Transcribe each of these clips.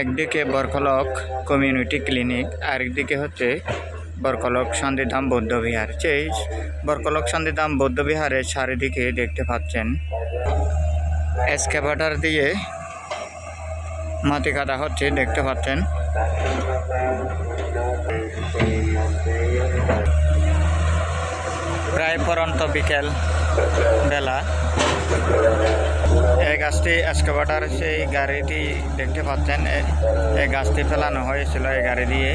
একদিকে বরকলক community clinic, আরেকদিকে হচ্ছে বরকলক শান্তিধাম বৌদ্ধবিহার। সেই বরকলক শান্তিধাম বৌদ্ধবিহারের চারিদিকে দেখতে পাচ্ছেন এসকেভেটার দিয়ে মাটি কাটা হচ্ছে, দেখতে পাচ্ছেন। প্রায় পরন্ত বিকেল বেলা। এই গাছটি এসকেভেটার সেই গাড়িটি দেখতে পাচ্ছেন। এই গাছটি ফেলানো হয়েছিল এই গাড়ি দিয়ে।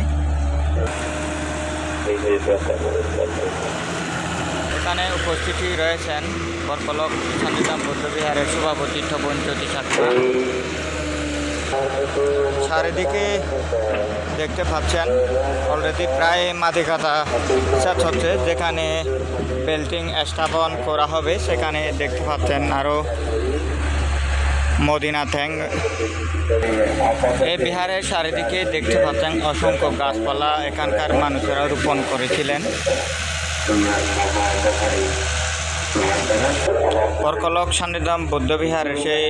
এখানে উপস্থিতি রয়েছেন বরকলক শান্তিধাম বৌদ্ধবিহারের সভাপতি তপন জ্যোতি চারিদিকে দেখতে পাচ্ছেন অলরেডি প্রায় মাটি কাটা শেষ হচ্ছে, যেখানে বিল্ডিং স্থাপন করা হবে, সেখানে দেখতে পাচ্ছেন আরও মদিনা থ্যাং এই বিহারের চারিদিকে দেখতে পাচ্ছেন অসংখ্য গাছপালা, এখানকার মানুষেরা রোপণ করেছিলেন। বরকলক সান্নিধাম বৌদ্ধবিহারের সেই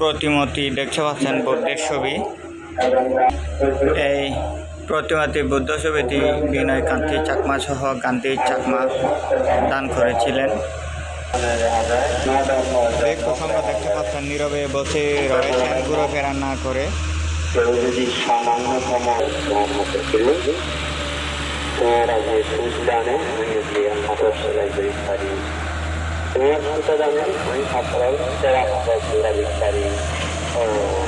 প্রতিমূর্তি দেখতে পাচ্ছেন বুদ্ধের ছবি। এই প্রতিমাটি বুদ্ধ ছবিটি বিনয় কান্তি চাকমা সহ কান্তি চাকমা দান করেছিলেন। এই প্রসঙ্গ দেখতে পাচ্ছেন, নীরবে বসে রয়েছেন ঘুরোফেরা না করে। কেউ dengan kan dan lain-lain, apalagi saya akan dari oh.